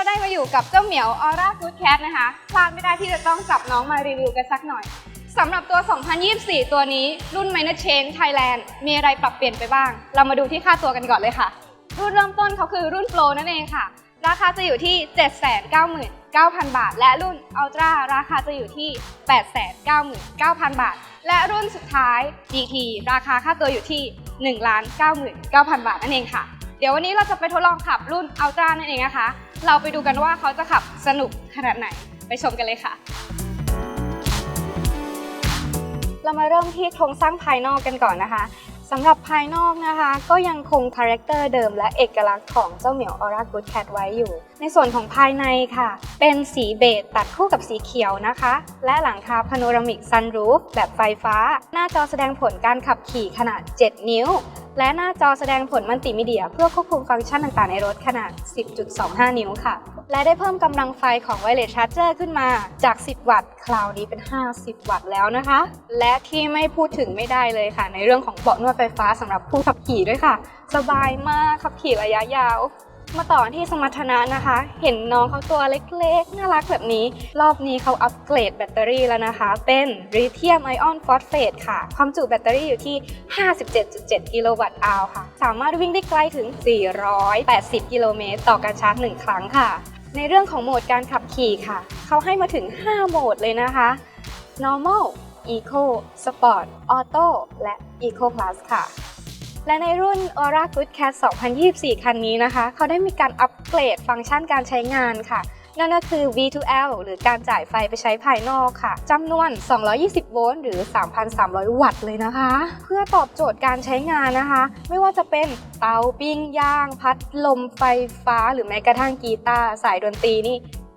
เราได้มาอยู่กับเจ้าเหมียว Aura Good Cat นะคะ พลาดไม่ได้ที่จะต้องจับน้องมารีวิวกันสักหน่อยสำหรับตัว 2024 ตัวนี้รุ่น Minor Change Thailand มีอะไรปรับเปลี่ยนไปบ้าง เรามาดูที่ค่าตัวกันก่อนเลยค่ะ รุ่นเริ่มต้นเขาคือรุ่น Pro นั่นเองค่ะ ราคาจะอยู่ที่ 799,000 บาท และรุ่น Ultra ราคาจะอยู่ที่ 899,000 บาท และรุ่นสุดท้าย GT ราคาค่าตัวอยู่ที่ 1,99,000 บาทนั่นเองค่ะ เดี๋ยววันนี้เราจะไปทดลองขับรุ่นอัลตร้านั่นเองนะคะ เราไปดูกันว่าเขาจะขับสนุกขนาดไหนไปชมกันเลยค่ะ เรามาเริ่มที่โครงสร้างภายนอกกันก่อนนะคะสำหรับภายนอกนะคะ ก็ยังคงคาแรคเตอร์เดิมและเอกลักษณ์ของเจ้าเหมียวออร่ากูดแคทไว้อยู่ ในส่วนของภายในค่ะ เป็นสีเบจตัดคู่กับสีเขียวนะคะ และหลังคาพาโนรามิกซันรูฟแบบไฟฟ้า หน้าจอแสดงผลการขับขี่ขนาด 7 นิ้ว และหน้าจอแสดงผลมัลติมีเดีย เพื่อควบคุมฟังก์ชันต่างๆในรถขนาด 10.25 นิ้วค่ะ และได้เพิ่มกำลังไฟของ Wireless Charger ขึ้นมาจาก 10 วัตต์คราวนี้เป็น 50 วัตต์แล้วนะคะ และที่ไม่พูดถึงไม่ได้เลยค่ะ ในเรื่องของเบาะนวดไฟฟ้าสำหรับผู้ขับขี่ด้วยค่ะ สบายมากขับขี่ระยะยาว มาต่อที่สมรรถนะนะคะ เห็นน้องเขาตัวเล็กๆ น่ารักแบบนี้ รอบนี้เขาอัปเกรดแบตเตอรี่แล้วนะคะ เป็น Lithium Ion Phosphate ค่ะ ความจุแบตเตอรี่อยู่ที่ 57.7 กิโลวัตต์อาวค่ะ สามารถวิ่งได้ไกลถึง 480 กิโลเมตรต่อการชาร์จ 1 ครั้งค่ะ ในเรื่องของโหมดการขับขี่ค่ะ เขาให้มาถึง 5 โหมดเลยนะคะ normal eco sport auto และ eco plus ค่ะ และในรุ่น Aura Good Cat 2024 คันนี้นะคะ เขาได้มีการอัปเกรดฟังก์ชันการใช้งานค่ะ นั่นก็คือ V2L หรือการจ่ายไฟไปใช้ภายนอกค่ะจำนวน 220 โวลต์หรือ 3,300 วัตต์เลยนะคะ เพื่อตอบโจทย์การใช้งานนะคะ ไม่ว่าจะเป็นเตาปิ้งย่าง พัดลมไฟฟ้า หรือแม้กระทั่งกีตาร์สายดนตรีนี่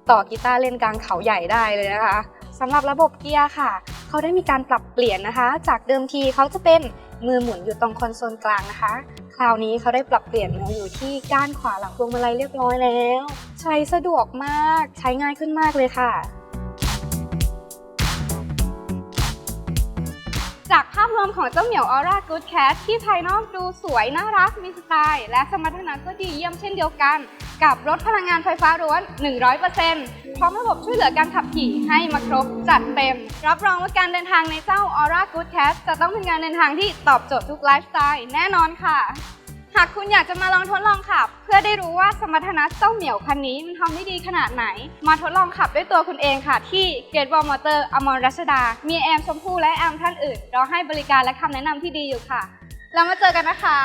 ต่อกีตาร์เล่นกลางเขาใหญ่ได้เลยนะคะสำหรับระบบเกียร์ค่ะ เขาได้มีการปรับเปลี่ยนนะคะ จากเดิมทีเขาจะเป็นมือหมุนอยู่ตรงคอนโซลกลางนะคะ คราวนี้เขาได้ปรับเปลี่ยนมาอยู่ที่ก้านขวาหลังพวงมาลัยเรียบร้อยแล้ว ใช้สะดวกมากใช้ง่ายขึ้นมากเลยค่ะ มของเจ้าเหมียวออร่ากูดแคทที่ภายนอกดูสวยน่ารักมีสไตล์ และสมรรถนะก็ดีเยี่ยมเช่นเดียวกัน กับรถพลังงานไฟฟ้าล้วน 100%พร้อมระบบช่วยเหลือการขับขี่ให้มาครบจัดเต็ม รับรองว่าการเดินทางในเจ้าออร่ากูดแคทจะต้องเป็นการเดินทางที่ตอบโจทย์ทุกไลฟ์สไตล์แน่นอนค่ะ หากคุณอยากจะมาลองทดลองขับ เพื่อได้รู้ว่าสมรรถนะเจ้าเหมียวคันนี้มันทำได้ดีขนาดไหน มาทดลองขับด้วยตัวคุณเองค่ะ ที่เกตบอลมอเตอร์อมรรัชดา มีแอมชมพู่และแอมท่านอื่นรอให้บริการและคำแนะนำที่ดีอยู่ค่ะ แล้วมาเจอกันนะคะ